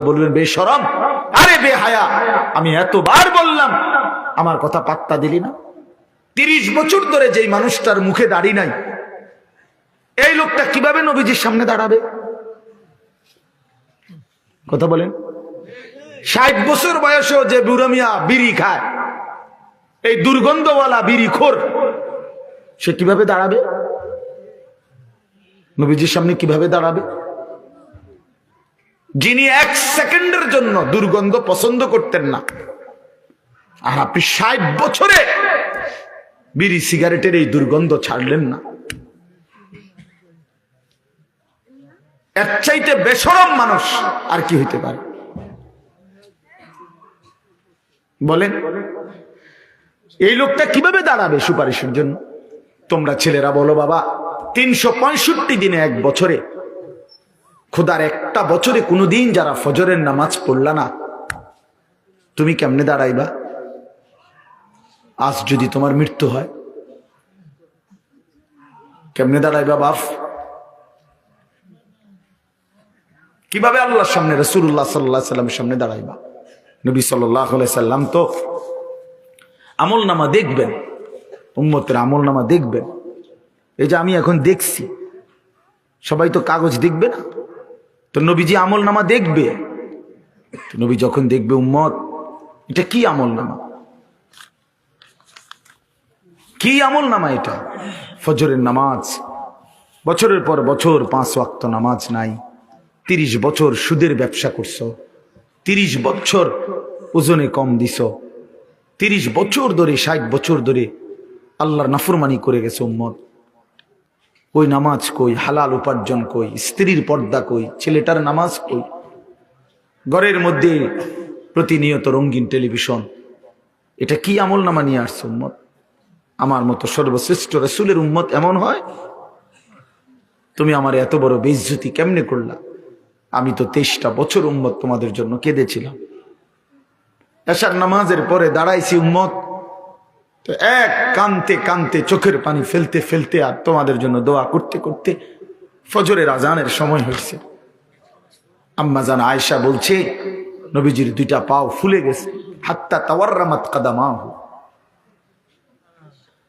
বলবেন বেসরম আরে বে হায়া আমি এতবার বললাম, আমার কথা পাত্তা দিলি না। তিরিশ বছর ধরে যেই মানুষটার মুখে দাড়ি নাই, এই লোকটা কীভাবে নবীজির সামনে দাঁড়াবে? কথা বলেন। ষাট বছর বয়সেও যে বুড়মিয়া বিড়ি খায়, এই দুর্গন্ধওয়ালা বিড়ি খোর, সে কীভাবে দাঁড়াবে? নবীজির সামনে কীভাবে দাঁড়াবে? যিনি এক সেকেন্ডের জন্য দুর্গন্ধ পছন্দ করতেন না। আর আপনি ষাট বছরে বিড়ি সিগারেটের এই দুর্গন্ধ ছাড়লেন না। এর চাইতে বেসরম মানুষ আর কি হইতে পারে? বলেন, এই লোকটা কীভাবে দাঁড়াবে সুপারিশের জন্য? তোমরা ছেলেরা বলো বাবা, তিনশো পঁয়ষট্টি দিনে এক বছরে খোদার একটা বছরে কোনোদিন যারা ফজরের নামাজ পড়লা না, তুমি কেমনে দাঁড়াইবা? আজ যদি তোমার মৃত্যু হয়, কেমনে দাঁড়াইবা বাপ? কীভাবে আল্লাহর সামনে রসুল্লাহ সাল্লাহ সাল্লামের সামনে দাঁড়াইবা? নবী সাল্লাম তো আমল নামা দেখবেন, উম্মতের আমল নামা দেখবেন। এই যে আমি এখন দেখছি, সবাই তো কাগজ দেখবে না? তো নবীজি আমল নামা দেখবে নবী যখন দেখবে উম্মত, এটা কি আমল নামা কি আমল নামা এটা? ফজরের নামাজ, বছরের পর বছর পাঁচ ওয়াক্ত নামাজ নাই, তিরিশ বছর সুদের ব্যবসা করছ, তিরিশ বছর ওজনে কম দিছ, তিরিশ বছর ধরে, ষাট বছর ধরে আল্লাহর নাফরমানি করে গেছে উম্মত। কই নামাজ কই, হালাল উপার্জন কই, স্ত্রীর পর্দা কই, ছেলেটার নামাজ কই? ঘরের মধ্যে প্রতিনিয়ত রঙিন টেলিভিশন। এটা কি আমল নামা নিয়ে আসছে উম্মত? আমার মতো সর্বশ্রেষ্ঠ রসুলের উম্মত এমন হয়? তুমি আমার এত বড় বেজ্জতি কেমনে করলা? আমি তো তেইশটা বছর উম্মত তোমাদের জন্য কেঁদেছিলাম। এসার নামাজের পরে দাঁড়াইছি উম্মত তো এক কানতে কানতে চোখের পানি ফেলতে ফেলতে আর তোমাদের জন্য দোয়া করতে করতে ফজরের আজানের সময় হয়েছে। আম্মা জান আয়সা বলছে, নবীজির দুইটা পাও ফুলে গেছে। হাত্তা তাওয়ার্রামাত কাদামাহু।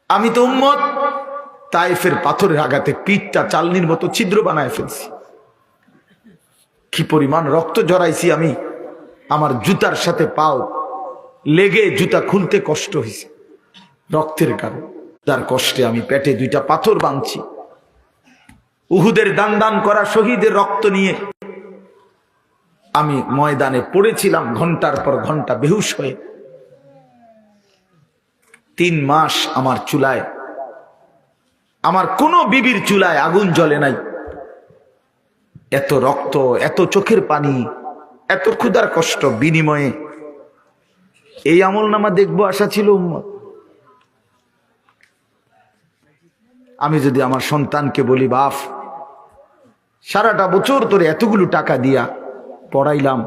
আমি তো উম্মত তাইফের পাথরের আঘাতে পিঠটা চালনির মতো ছিদ্র বানায় ফেলছি। কি পরিমাণ রক্ত জড়াইছি আমি। আমার জুতার সাথে পাও লেগে জুতা খুলতে কষ্ট হয়েছে। রক্তের কারণ। তার কষ্টে আমি পেটে দুইটা পাথর বাঁধছি। উহুদের দান দান করা শহীদের রক্ত নিয়ে আমি ময়দানে পড়েছিলাম ঘণ্টার পর ঘণ্টা বেহুশ হয়ে। তিন মাস আমার চুলায়, আমার কোনো বিবির চুলায় আগুন জ্বলে নাই। এত রক্ত, এত চোখের পানি, এত ক্ষুধার কষ্ট বিনিময়ে এই আমল নামা দেখব আশা ছিল উম্মত। আমি যদি আমার সন্তানকে বলি, বাপ, সারাটা বছর তোর এতগুলো টাকা দিয়া পড়াইলাম।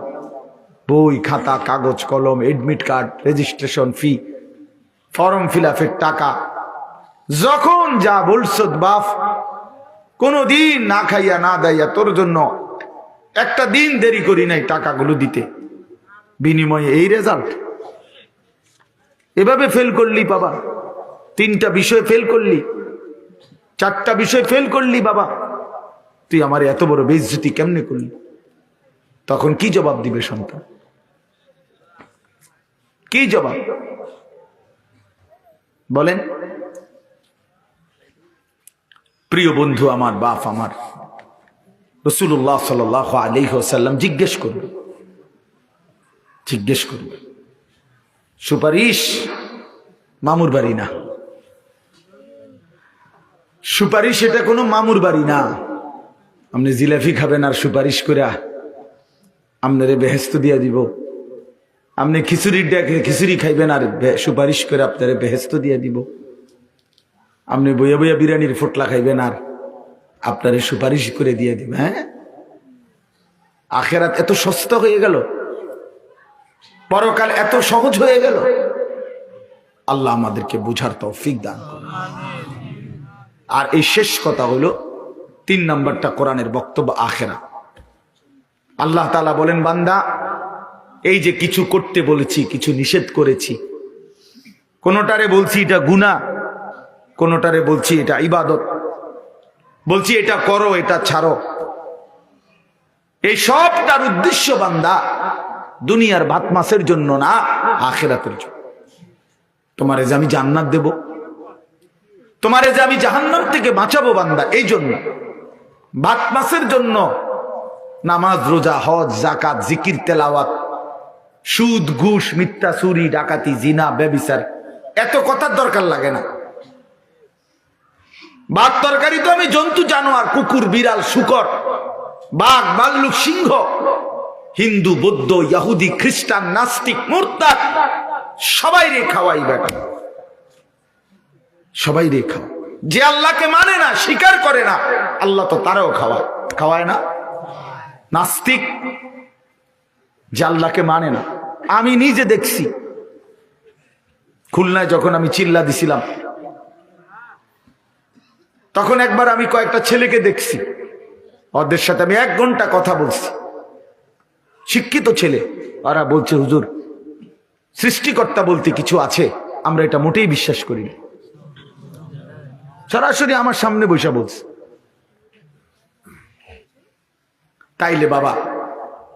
বই, খাতা, কাগজ, কলম admit card registration fee form fill টাকা। যখন যা বলছ, বাপ কোনো দিন না খাইয়া, না দাইয়া তোর জন্য একটা দিন দেরি করি নাই টাকাগুলো দিতে। বিনিময়ে এই রেজাল্ট এভাবে ফেল করলি, বাবা। তিনটা বিষয় ফেল করলি। চারটা বিষয় ফেল করলি বাবা। তুই আমার এত বড় বেজ্জতি কেমনে করলি? তখন কি জবাব দিবে সন্তান? কি জবাব? বলেন। প্রিয় বন্ধু আমার, বাপ আমার রসুল্লাহ সাল আলিহাসাল্লাম জিজ্ঞেস করবে জিজ্ঞেস করবে সুপারিশ মামুর বাড়ি না। সুপারিশ এটা কোনো মামুর বাড়ি না। আপনি জিলাফি খাবেন আর সুপারিশ করে আপনারে বেহেস্ত দিয়া দিব। আপনি খিচুড়ির ডেকে খিচুড়ি খাইবেন আর সুপারিশ করে আপনারে বেহেস্ত দিয়া দিব। আপনি বইয়া বইয়া বিরিয়ানির ফোটলা খাইবেন আর আপনারে সুপারিশ করে দিয়ে দিব হ্যাঁ? আখেরাত এত সস্তা হয়ে গেল। পরকাল এত সহজ হয়ে গেল। আল্লাহ আমাদেরকে বুঝার তৌফিক দান করুন। আর এই শেষ কথা হলো তিন নম্বরটা কোরআনের বক্তব্য আখেরা। আল্লাহ তালা বলেন, বান্দা, এই যে কিছু করতে বলেছি, কিছু নিষেধ করেছি, কোনোটারে বলছি এটা গুণা কোনোটারে বলছি এটা ইবাদত, বলছি এটা করো, এটা ছাড়ো। এই সবটার উদ্দেশ্য বান্দা, দুনিয়ার ভাত মাসের জন্য না, আখেরাতের জন্য। তোমারে যে আমি জান্নাত দেব তোমারে যে আমি জাহান্নাম থেকে বাঁচাবো বান্দা এই জন্য ভাত মাসের জন্য নামাজ, রোজা, হজ জাকাত জিকির, তেলাওয়াত, সুদ, ঘুষ, মিথ্যা, চুরি, ডাকাতি, জিনা, ব্যবিচার, এত কথার দরকার লাগে না। ভাত তরকারি তো আমি জন্তু, জানোয়ার, কুকুর, বিড়াল, শুকর, বাঘ বাল্লুক সিংহ, হিন্দু, বৌদ্ধ, ইয়াহুদি, খ্রিস্টান, নাস্তিক, মোরতাদ সবাই রে খাওয়াই বেটা সবাই রে খাও। যে আল্লাহকে মানে না, স্বীকার করে না, আল্লাহ তো তারাও খাওয়ায়। খাওয়ায় না? নাস্তিক যে আল্লাহকে মানে না। আমি নিজে দেখছি। খুলনায় যখন আমি চিল্লা দিছিলাম, তখন একবার আমি কয়েকটা ছেলেকে দেখছি। ওদের সাথে আমি এক ঘণ্টা কথা বলছি। শিক্ষিত ছেলে। ওরা বলছে, হুজুর, সৃষ্টিকর্তা বলতে কিছু আছে। আমরা এটা মোটেই বিশ্বাস করি না। সরাসরি আমার সামনে বসে বলছে। তাইলে বাবা,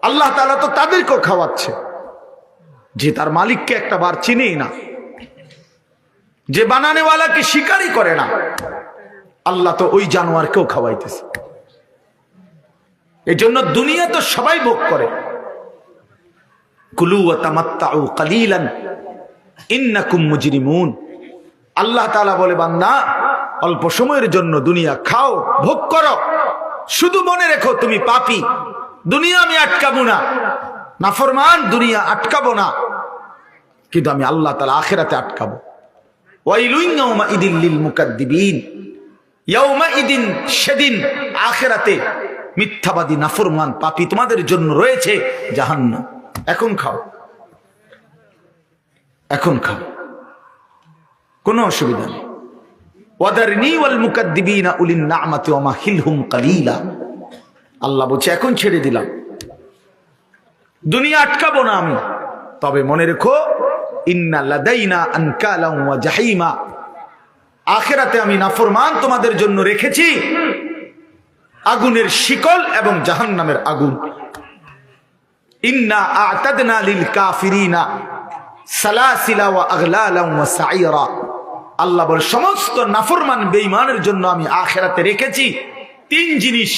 আল্লাহ তালা তো তাদেরকেও খাওয়াচ্ছে। যে তার মালিককে একটা বার চিনেই না। যে বানানেওয়ালাকে স্বীকারই করে না। আল্লাহ তো ওই জানোয়ারকেও খাওয়াইতেছে। এই জন্য দুনিয়া তো সবাই ভোগ করে। কুলু তামাত্তাউ কালিলান, ইন্নাকুম মুজরিমুন। আল্লাহ তাআলা বলে, বান্দা অল্প সময়ের জন্য দুনিয়া খাও, ভোগ করো। শুধু মনে রেখো তুমি পাপি। দুনিয়া আমি আটকাবো না। নাফরমান, দুনিয়া আটকাবো না। কিন্তু আমি আল্লাহ তাআলা আখেরাতে আটকাবো। ইদিন সেদিন আখেরাতে মিথ্যাবাদী, নাফরমান, পাপি তোমাদের জন্য রয়েছে জাহান্নাম। এখন খাও। এখন খাও। কোনো অসুবিধা নেই। আল্লাহ বলছে, এখন ছেড়ে দিলাম। দুনিয়া আটকাবো না আমি। তবে মনে রেখো, ইন্না আখেরাতে আমি নাফরমান তোমাদের জন্য রেখেছি। আগুনের শিকল এবং জাহান নামের আগুন। ইন্না আতাদনা লিল কাফিরিনা সালাসিলা ওয়া আগলালা ওয়া সাইরা। আল্লাহ বলে সমস্ত নাফরমান বেঈমানের জন্য আমি আখেরাতে রেখেছি। তিন জিনিস,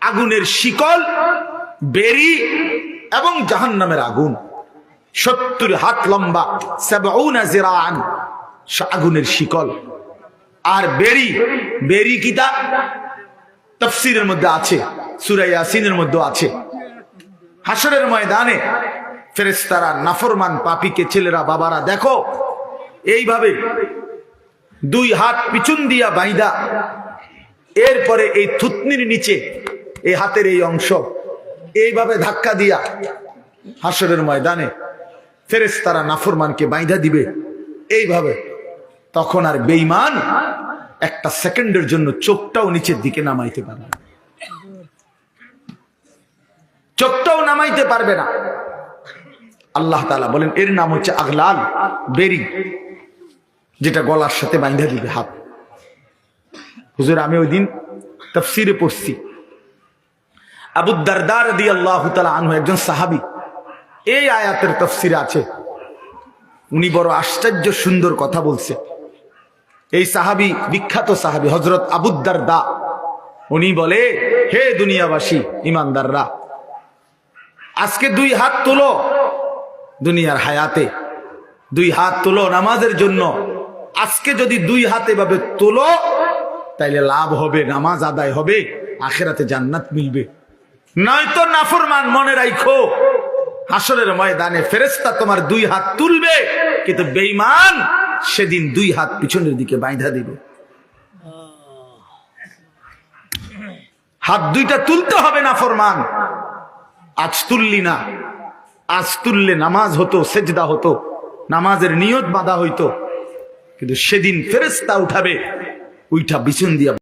আগুনের শিকল, বেরি এবং জাহান্নামের আগুন। সত্তর হাত লম্বা জিরাআন আগুনের শিকল। আর বেরি বেরি কিতা তফসিরের মধ্যে আছে সুরাইয়াসিনের মধ্যে আছে। হাসরের ময়দানে ফেরেস্তারা নাফরমান পাপিকে, ছেলেরা, বাবারা, দেখো, এইভাবে দুই হাত পিছন দিয়া বাইদা। এরপরে এই থুতনির নিচে, এই হাতের এই অংশ, এইভাবে ধাক্কা দিয়া হাসরের ময়দানে ফেরেস্তারা নাফরমানকে বাইধা দিবে। এইভাবে তখন আর বেইমান একটা সেকেন্ডের জন্য চোখটাও নিচের দিকে নামাইতে পারবে। চোখটাও নামাইতে পারবে না। আল্লাহ তাআলা বলেন, এর নাম হচ্ছে আগলাল বেরি। যেটা গলার সাথে বাঁধা দিবে হাত। হুজুর, আমি ওই দিন তফসিরে পড়ছি। আবু দারদার দি আল্লাহ আনহু একজন সাহাবি, এই আয়াতের তফসিরে আছে। উনি বড় আশ্চর্য সুন্দর কথা বলছে। এই সাহাবি, বিখ্যাত সাহাবি হজরত আবুদ্দার দা উনি বলে, হে দুনিয়াবাসী ইমানদাররা আজকে দুই হাত তুলো দুনিয়ার হায়াতে। দুই হাত তুলো নামাজের জন্য। আজকে যদি দুই হাত এভাবে তোলো, তাইলে লাভ হবে, নামাজ আদায় হবে, আখেরাতে জান্নাত মিলবে। নয়তো নাফরমান মনে রাখো হাসরের ময়দানে ফেরেস্তা তোমার দুই হাত তুলবে, কিন্তু বেইমান সেদিন দুই হাত পিছনের দিকে বাইধা দিবে। হাত দুইটা তুলতে হবে না ফরমান আজ তুললি না, আজ তুললে নামাজ হতো, সেজদা হতো, নামাজের নিয়ত বাঁধা হইতো। কিন্তু সেদিন ফেরেস্তা উঠাবে ওইটা বিছুন দিয়া